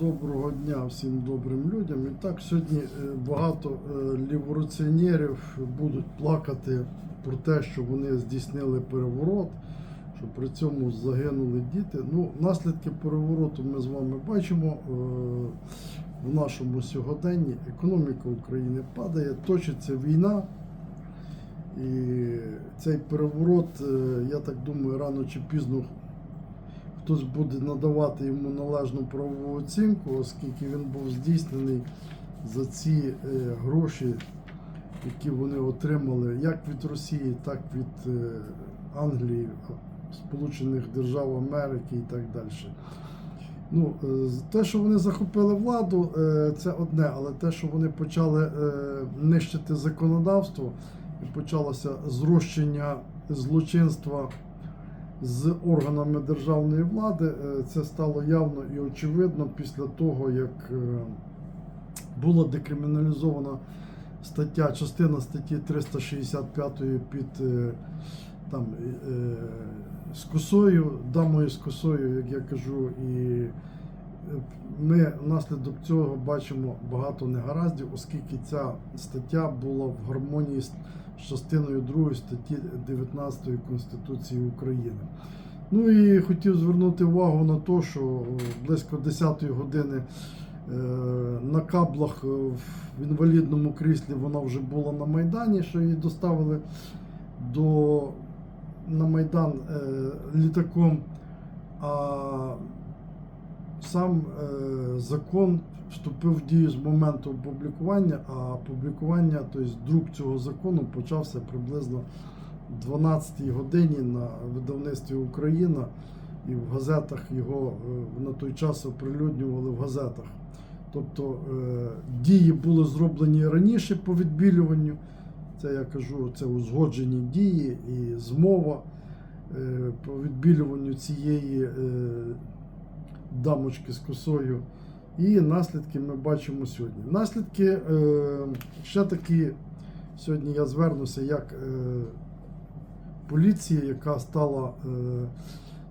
Доброго дня всім добрим людям. І так, сьогодні е, багато е, ліворуціонерів будуть плакати про те, що вони здійснили переворот, що при цьому загинули діти. Ну, наслідки перевороту ми з вами бачимо е, в нашому сьогоденні. Економіка України падає, точиться війна. І цей переворот, я так думаю, рано чи пізно хтось буде надавати йому належну правову оцінку, оскільки він був здійснений за ці е, гроші, які вони отримали як від Росії, так від е, Англії, Сполучених Держав Америки і так далі. Ну, е, те, що вони захопили владу, це одне, але те, що вони почали нищити законодавство, і почалося зрощення злочинства з органами державної влади. Е, Це стало явно і очевидно після того, як е, була декриміналізована стаття, частина статті 365 під е, там з косою, дамою з косою, як я кажу, і ми внаслідок цього бачимо багато негараздів, оскільки ця стаття була в гармонії частиною 2 статті 19 Конституції України. Ну і хотів звернути увагу на те, що е, близько 10 години е, на каблах е, в інвалідному кріслі вона вже була на Майдані, що її доставили до, на Майдан літаком. А сам закон вступив в дію з моменту опублікування, а опублікування, тобто друк цього закону почався приблизно в 12 годині на видавництві Україна, і в газетах його е, на той час оприлюднювали в газетах. Тобто е, дії були зроблені раніше по відбілюванню. Це я кажу, це узгоджені дії і змова е, по відбілюванню цієї дамочки з косою. І наслідки ми бачимо сьогодні. Наслідки е, ще такі, сьогодні я звернуся як е, поліція, яка стала е,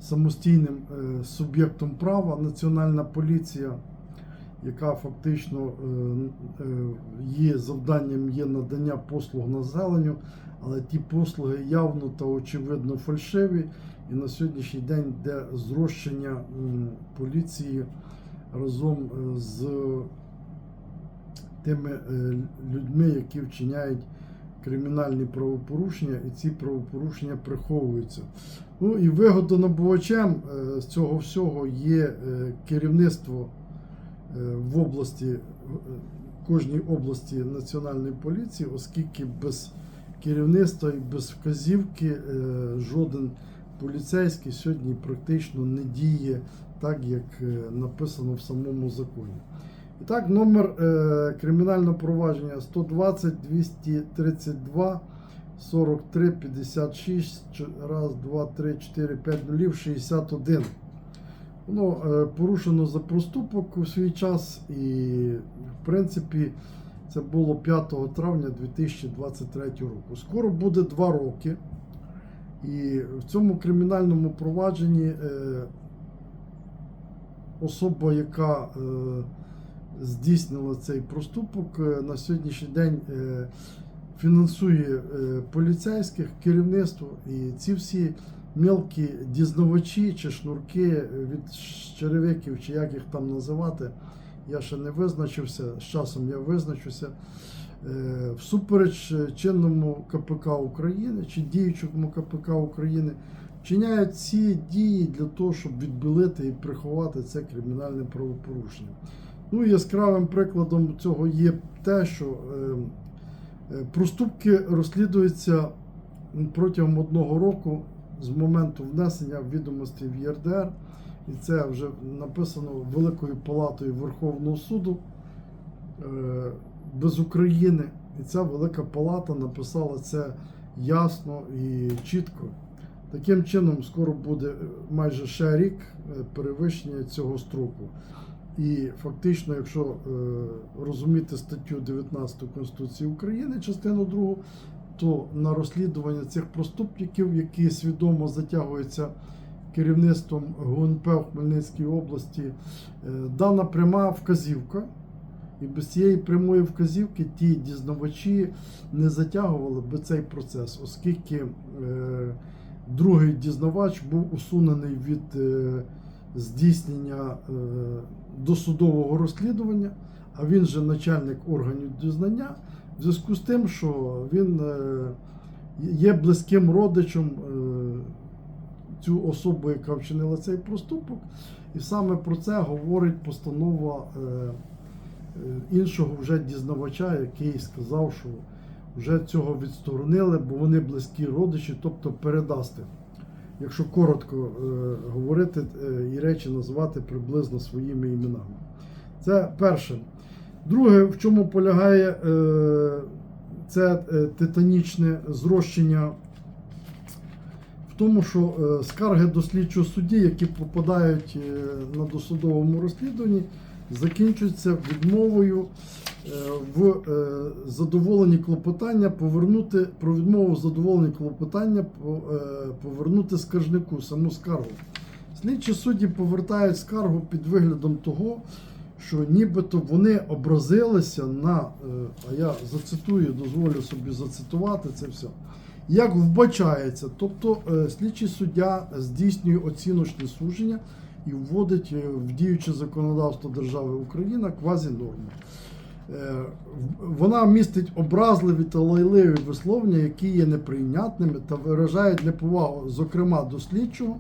самостійним суб'єктом права, національна поліція, яка фактично є завданням є надання послуг населенню, але ті послуги явно та очевидно фальшиві. І на сьогоднішній день йде зрощення поліції разом е, з тими е, людьми, які вчиняють кримінальні правопорушення, і ці правопорушення приховуються. Ну і вигодонабувачем е, з цього всього є керівництво в області, кожній області Національної поліції, оскільки без керівництва і без вказівки жоден поліцейський сьогодні практично не діє так, як е, написано в самому законі. І так, номер е, кримінального провадження 120 232 43 56 раз, два, три, чотири, п'ять нулів 61. Воно е, порушено за проступок у свій час, і в принципі це було 5 травня 2023 року. Скоро буде 2 роки. І в цьому кримінальному провадженні е, особа, яка е, здійснила цей проступок, е, на сьогоднішній день фінансує поліцейських керівництво. І ці всі мелкі дізнавачі чи шнурки від черевиків, чи як їх там називати, я ще не визначився. З часом я визначуся. Е, Всупереч е, чинному КПК України чи діючому КПК України вчиняють ці дії для того, щоб відбілити і приховати це кримінальне правопорушення. Ну яскравим прикладом цього є те, що е, е, проступки розслідуються протягом одного року з моменту внесення відомостей в ЄРДР, і це вже написано Великою Палатою Верховного суду е, без України. І ця Велика Палата написала це ясно і чітко. Таким чином, скоро буде е, майже ще рік е, перевищення цього строку. І фактично, якщо розуміти статтю 19 Конституції України, частину 2, то на розслідування цих проступників, які свідомо затягуються керівництвом ГУНП в Хмельницькій області е, дана пряма вказівка. І без цієї прямої вказівки ті дізнавачі не затягували би цей процес, оскільки е, другий дізнавач був усунений від е, здійснення е, досудового розслідування, а він же начальник органів дізнання, в зв'язку з тим, що він е, є близьким родичем е, цю особу, яка вчинила цей проступок, і саме про це говорить постанова. е, е, іншого вже дізнавача, який сказав, що вже цього відсторонили, бо вони близькі родичі, тобто передасти. Якщо коротко е, говорити і речі називати приблизно своїми іменами. Це перше. Друге, в чому полягає це титанічне зрощення, тому, що е, скарги до слідчого судді, які попадають е, на досудовому розслідуванні, закінчуються відмовою е, в задоволенні клопотання повернути про відмову в клопотання повернути скаржнику саму скаргу. Слідчі судді повертають скаргу під виглядом того, що нібито вони образилися на, а я зацитую, дозволю собі зацитувати це все. Як вбачається, тобто е, слідчий суддя здійснює оціночне судження і вводить е, в діюче законодавство держави Україна квазінорму. Е, Вона містить образливі та лайливі висловлення, які є неприйнятними та виражають неповагу, зокрема до слідчого.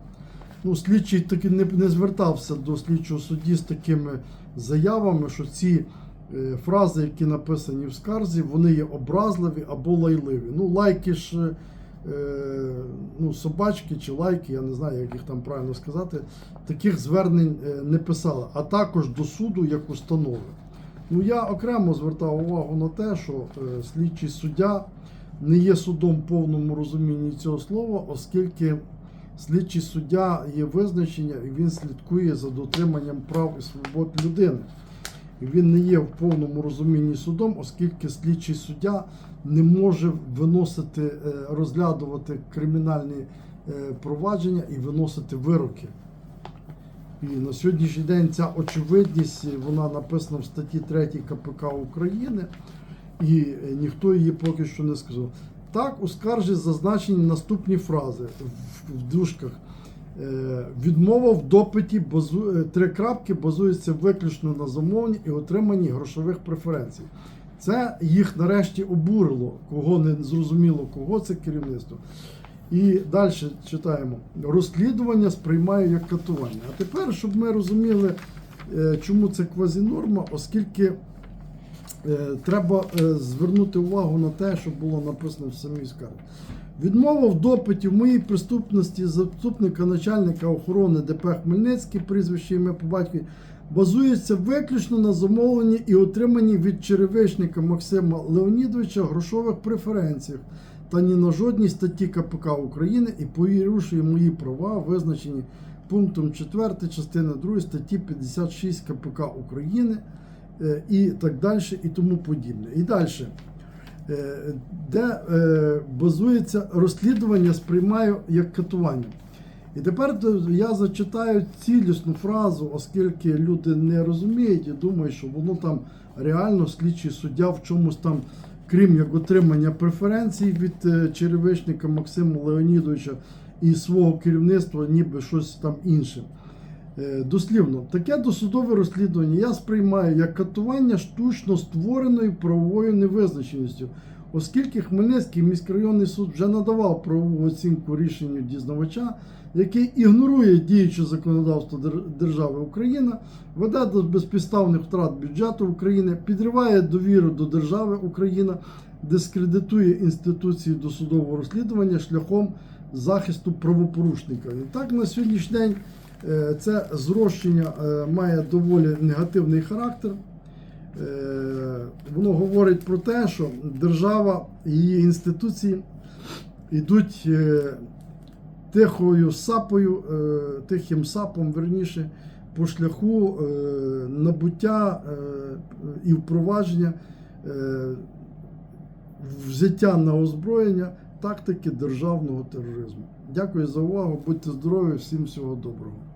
Ну, слідчий таки не, звертався до слідчого судді з такими заявами, що ці фрази, які написані в скарзі, вони є образливі або лайливі. Ну, лайки ж е, ну, собачки чи лайки, я не знаю, як їх там правильно сказати, таких звернень е, не писали, а також до суду як установи. Ну, я окремо звертав увагу на те, що е, слідчий суддя не є судом в повному розумінні цього слова, оскільки слідчий суддя є визначення і він слідкує за дотриманням прав і свобод людини. Він не є в повному розумінні судом, оскільки слідчий суддя не може виносити, е, розглядувати кримінальні е, провадження і виносити вироки. І на сьогоднішній день ця очевидність вона написана в статті 3 КПК України, і е, ніхто її поки що не сказав. Так, у скаржі зазначені наступні фрази в дужках. Е, Відмова в допиті базу... е, три крапки базується виключно на замовленні і отриманні грошових преференцій. Це їх нарешті обурило, кого не зрозуміло, кого це керівництво. І далі читаємо. Розслідування сприймаю як катування. А тепер, щоб ми розуміли, е, чому це квазінорма, оскільки треба е, звернути увагу на те, що було написано в самій скарзі. Відмова в допиті в моїй преступності заступника начальника охорони ДП Хмельницький, прізвище ім'я по батькові, базується виключно на замовленні і отриманні від черевичника Максима Леонідовича грошових преференціях та ні на жодній статті КПК України і порушує мої права, визначені пунктом 4 частини 2 статті 56 КПК України е, і так далі, і тому подібне. І далі. Е, де е, базується розслідування, сприймаю як катування. І тепер я зачитаю цілісну фразу, оскільки люди не розуміють і думають, що воно там реально слідчий суддя в чомусь там, крім як отримання преференцій від е, черевичника Максима Леонідовича і свого керівництва, ніби щось там інше. Е, Дослівно, таке досудове розслідування я сприймаю як катування штучно створеною правовою невизначеністю, оскільки Хмельницький міськрайонний суд вже надавав правову оцінку рішенню дізнавача, який ігнорує діюче законодавство держави Україна, веде до безпідставних втрат бюджету України, підриває довіру до держави Україна, дискредитує інституції досудового розслідування шляхом захисту правопорушника. І так на сьогоднішній день. Е, Це зрощення е, має доволі негативний характер. Е, Воно говорить про те, що держава і її інституції йдуть тихою сапою, тихим сапом, верніше, по шляху набуття і впровадження взяття на озброєння тактики державного тероризму. Дякую за увагу, будьте здорові, всім всього доброго.